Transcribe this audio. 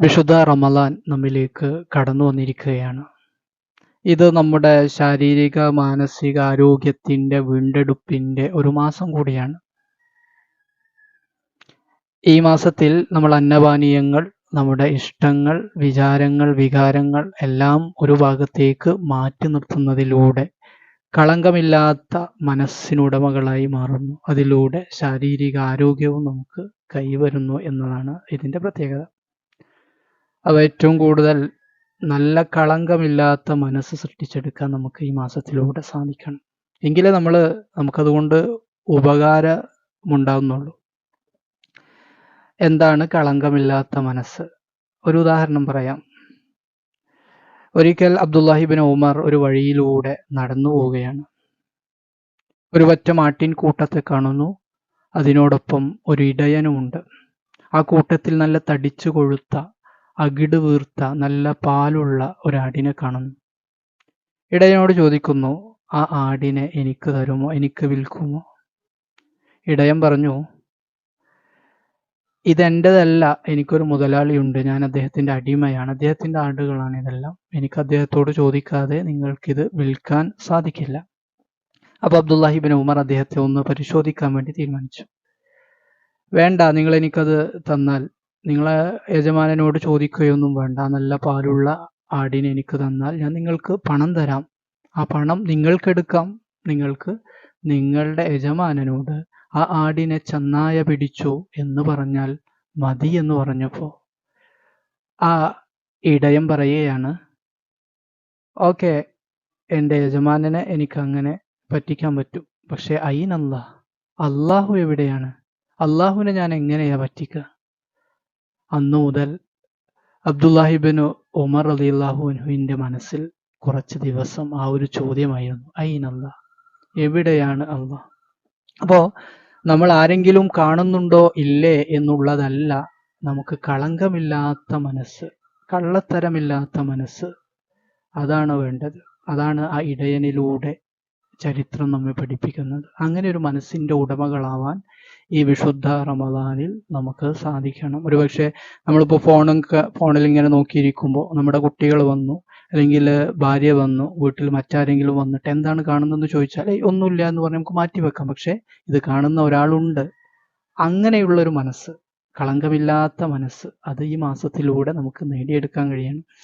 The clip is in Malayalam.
വിശുദ്ധ റമലാൻ നമ്മിലേക്ക് കടന്നു വന്നിരിക്കുകയാണ്. ഇത് നമ്മുടെ ശാരീരിക മാനസിക ആരോഗ്യത്തിന്റെ വീണ്ടെടുപ്പിന്റെ ഒരു മാസം കൂടിയാണ്. ഈ മാസത്തിൽ നമ്മൾ അന്നപാനീയങ്ങൾ നമ്മുടെ ഇഷ്ടങ്ങൾ വിചാരങ്ങൾ വികാരങ്ങൾ എല്ലാം ഒരു ഭാഗത്തേക്ക് മാറ്റി നിർത്തുന്നതിലൂടെ കളങ്കമില്ലാത്ത മനസ്സിനുടമകളായി മാറുന്നു. അതിലൂടെ ശാരീരിക ആരോഗ്യവും നമുക്ക് കൈവരുന്നു എന്നതാണ് ഇതിന്റെ പ്രത്യേകത. അവ ഏറ്റവും കൂടുതൽ നല്ല കളങ്കമില്ലാത്ത മനസ്സ് സൃഷ്ടിച്ചെടുക്കാൻ നമുക്ക് ഈ മാസത്തിലൂടെ സാധിക്കണം. എങ്കിലേ നമ്മൾ നമുക്കതുകൊണ്ട് ഉപകാരമുണ്ടാകുന്നുള്ളൂ എന്താണ് കളങ്കമില്ലാത്ത മനസ്സ്? ഒരു ഉദാഹരണം പറയാം. ഒരിക്കൽ അബ്ദുല്ലാഹിബിൻ ഉമർ ഒരു വഴിയിലൂടെ നടന്നു പോവുകയാണ്. ഒരു ഒറ്റ മാട്ടിൻ കൂട്ടത്തെ കാണുന്നു. അതിനോടൊപ്പം ഒരു ഇടയനുമുണ്ട്. ആ കൂട്ടത്തിൽ നല്ല തടിച്ചു കൊഴുത്ത അകിട് വീർത്ത നല്ല പാലുള്ള ഒരാടിനെ കാണുന്നു. ഇടയനോട് ചോദിക്കുന്നു ആ ആടിനെ എനിക്ക് തരുമോ? എനിക്ക് വിൽക്കുമോ? ഇടയൻ പറഞ്ഞു ഇതെന്റെതല്ല എനിക്കൊരു മുതലാളിയുണ്ട്. ഞാൻ അദ്ദേഹത്തിന്റെ അടിമയാണ്. അദ്ദേഹത്തിന്റെ ആടുകളാണ് ഇതെല്ലാം. എനിക്ക് അദ്ദേഹത്തോട് ചോദിക്കാതെ നിങ്ങൾക്കിത് വിൽക്കാൻ സാധിക്കില്ല. അപ്പോൾ അബ്ദുല്ലാഹിബിൻ ഉമർ അദ്ദേഹത്തെ ഒന്ന് പരിശോധിക്കാൻ വേണ്ടി തീരുമാനിച്ചു. വേണ്ട നിങ്ങൾ എനിക്കത് തന്നാൽ നിങ്ങളെ യജമാനനോട് ചോദിക്കുകയൊന്നും വേണ്ട. നല്ല പാലുള്ള ആടിനെ എനിക്ക് തന്നാൽ ഞാൻ നിങ്ങൾക്ക് പണം തരാം. ആ പണം നിങ്ങൾക്കെടുക്കാം നിങ്ങൾക്ക് നിങ്ങളുടെ യജമാനനോട് ആ ആടിനെ ചന്നായ പിടിച്ചു എന്ന് പറഞ്ഞാൽ മതി എന്ന് പറഞ്ഞപ്പോ ആ ഇടയം പറയുകയാണ് ഓക്കെ എന്റെ യജമാനനെ എനിക്ക് അങ്ങനെ പറ്റിക്കാൻ പറ്റും. പക്ഷെ അയിനല്ല? അള്ളാഹു എവിടെയാണ്? അള്ളാഹുവിനെ ഞാൻ എങ്ങനെയാ പറ്റിക്കുക അന്നു മുതൽ അബ്ദുല്ലാഹിബിന് ഉമർ അലി അള്ളാഹുവിന്റെ മനസ്സിൽ കുറച്ച് ദിവസം ആ ഒരു ചോദ്യമായിരുന്നു അയിനല്ല എവിടെയാണ് അല്ല അപ്പോ നമ്മൾ ആരെങ്കിലും കാണുന്നുണ്ടോ? ഇല്ലേ എന്നുള്ളതല്ല നമുക്ക് കളങ്കമില്ലാത്ത മനസ്സ് കള്ളത്തരമില്ലാത്ത മനസ്സ് അതാണ് വേണ്ടത്. അതാണ് ആ ഇടയനിലൂടെ ചരിത്രം നമ്മെ പഠിപ്പിക്കുന്നത്. അങ്ങനെ ഒരു മനസ്സിന്റെ ഉടമകളാവാൻ ഈ വിശുദ്ധ റമദാനിൽ നമുക്ക് സാധിക്കണം. ഒരുപക്ഷെ നമ്മളിപ്പോൾ ഫോണൊക്കെ ഫോണിൽ ഇങ്ങനെ നോക്കിയിരിക്കുമ്പോൾ നമ്മുടെ കുട്ടികൾ വന്നു അല്ലെങ്കിൽ ഭാര്യ വന്നു വീട്ടിൽ മറ്റാരെങ്കിലും വന്നിട്ട് എന്താണ് കാണുന്നതെന്ന് ചോദിച്ചാൽ ഒന്നുമില്ല എന്ന് പറഞ്ഞ് നമുക്ക് മാറ്റി വെക്കാം. പക്ഷെ ഇത് കാണുന്ന ഒരാളുണ്ട്. അങ്ങനെയുള്ള ഒരു മനസ്സ് കളങ്കമില്ലാത്ത മനസ്സ് അത് ഈ മാസത്തിലൂടെ നമുക്ക് നേടിയെടുക്കാൻ കഴിയണം.